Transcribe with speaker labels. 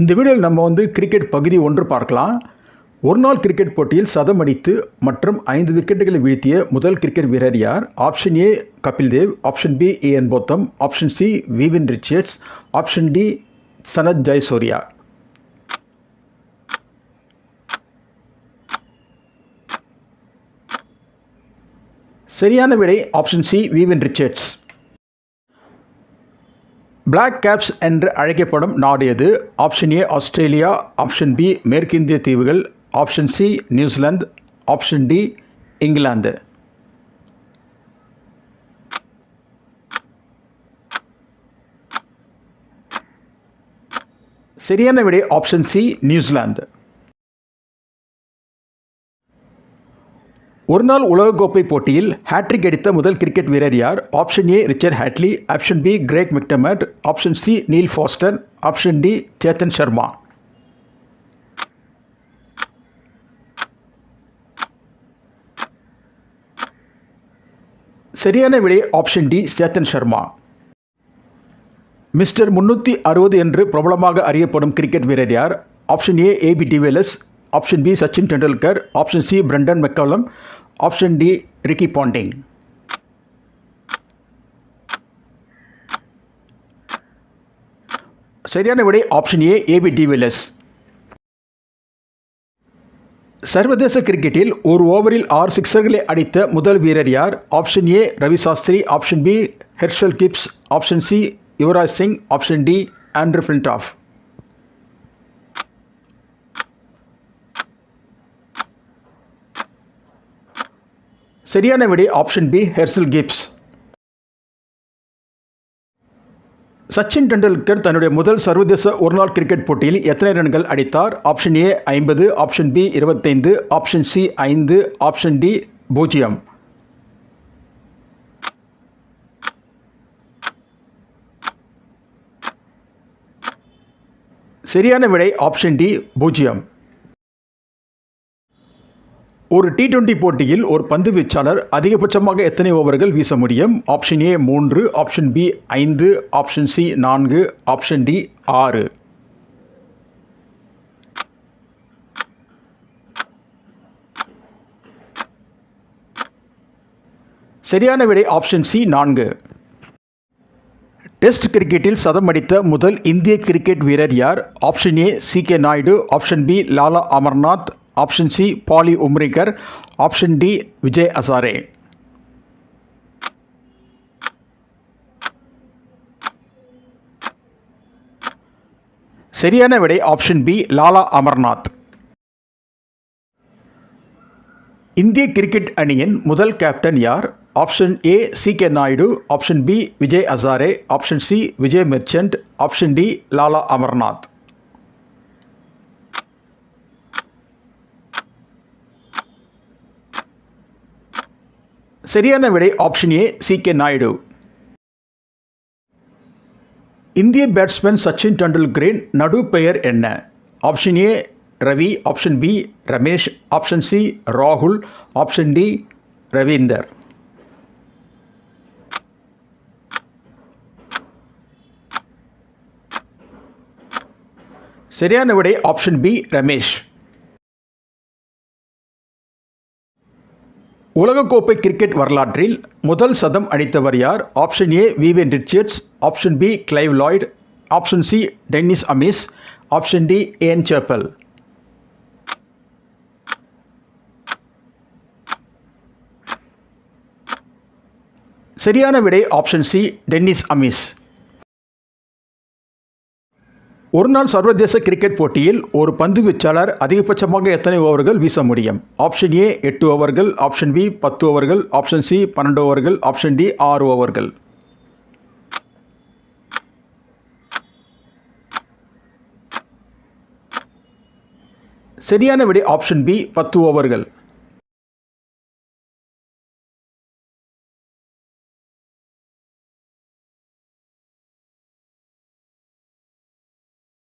Speaker 1: இந்த வீடியோவில் நம்ம வந்து கிரிக்கெட் பகுதி ஒன்று பார்க்கலாம். ஒரு நாள் கிரிக்கெட் போட்டியில் சதம் அடித்து மற்றும் ஐந்து விக்கெட்டுகளை வீழ்த்திய முதல் கிரிக்கெட் வீரர் யார்? Option A Kapil Dev. Option B Ian Botham. Option C Vivian Richards option D Sanath Jayasuriya. சரியான விடை option C Vivian Richards Black Caps என்று அழைக்கப்படும் நாடு எது? Option A Australia option B மேற்கிந்திய தீவுகள். Option C New Zealand option D England சரியான விடை ஆப்ஷன் சி நியூசிலாந்து ஒருநாள் உலகக்கோப்பை போட்டியில் ஹேட்ரிக் அடித்த முதல் கிரிக்கெட் வீரர் யார்? Option A Richard Hadlee option B Craig McDermott option C Neil Foster option D Chetan Sharma சரியான விடை option D Chetan Sharma mister முன்னூற்றி அறுபது என்று பிரபலமாக அறியப்படும் கிரிக்கெட் வீரர் யார்? Option A AB de Villiers option B Sachin Tendulkar option C Brendon McCullum option D Ricky Ponting சரியான விடை ஆப்ஷன் ஏ ஏபி டிவிலஸ் சர்வதேச கிரிக்கெட்டில் ஒரு ஓவரில் ஆறு சிக்ஸர்களை அடித்த முதல் வீரர் யார்? Option A Ravi Shastri option B Herschelle Gibbs option C Yuvraj Singh option D Andrew Flintoff சரியான விடை option B Herschelle Gibbs Sachin Tendulkar தன்னுடைய முதல் சர்வதேச ஒருநாள் கிரிக்கெட் போட்டியில் எத்தனை ரன்கள் அடித்தார்? ஆப்ஷன் ஏ ஐம்பது ஆப்ஷன் பி இருபத்தைந்து ஆப்ஷன் சி ஐந்து ஆப்ஷன் டி பூஜ்ஜியம். சரியான விடை ஆப்ஷன் டி பூஜ்ஜியம். ஒரு டி டுவெண்டி போட்டியில் ஒரு பந்து வீச்சாளர் அதிகபட்சமாக எத்தனை ஓவர்கள் வீச முடியும்? ஆப்ஷன் ஏ மூன்று ஆப்ஷன் பி ஐந்து ஆப்ஷன் சி நான்கு ஆப்ஷன் டி ஆறு. சரியான விடை ஆப்ஷன் சி நான்கு. டெஸ்ட் கிரிக்கெட்டில் சதம் அடித்த முதல் இந்திய கிரிக்கெட் வீரர் யார்? Option A C K Naidu option B Lala Amarnath option C Polly Umrigar. Option D Vijay Hazare. சரியான விடை ஆப்ஷன் பி லாலா அமர்நாத். இந்திய கிரிக்கெட் அணியின் முதல் கேப்டன் யார்? Option A C K Naidu. Option B Vijay Hazare. Option C Vijay Merchant. Option D Lala Amarnath. சரியான விடை option A C K Naidu. இந்திய batsman Sachin டெண்டுல்கரின் நடு பெயர் என்ன? Option A Ravi. Option B Ramesh. Option C ராகுல். Option D Ravinder. சரியான விடை ஆப்ஷன் பி ரமேஷ். உலகக்கோப்பை கிரிக்கெட் வரலாற்றில் முதல் சதம் அடித்தவர் யார்? Option A Vivian Richards option B Clive Lloyd option C Dennis Amiss option D Ian Chappell சரியான விடை ஆப்ஷன் சி டென்னிஸ் அமிஸ் ஒருநாள் சர்வதேச கிரிக்கெட் போட்டியில் ஒரு பந்து வீச்சாளர் அதிகபட்சமாக எத்தனை ஓவர்கள் வீச முடியும்? ஆப்ஷன் ஏ எட்டு ஓவர்கள். ஆப்ஷன் பி பத்து ஓவர்கள். ஆப்ஷன் சி பன்னெண்டு ஓவர்கள். ஆப்ஷன் டி ஆறு ஓவர்கள். சரியான விடை ஆப்ஷன் பி பத்து ஓவர்கள்.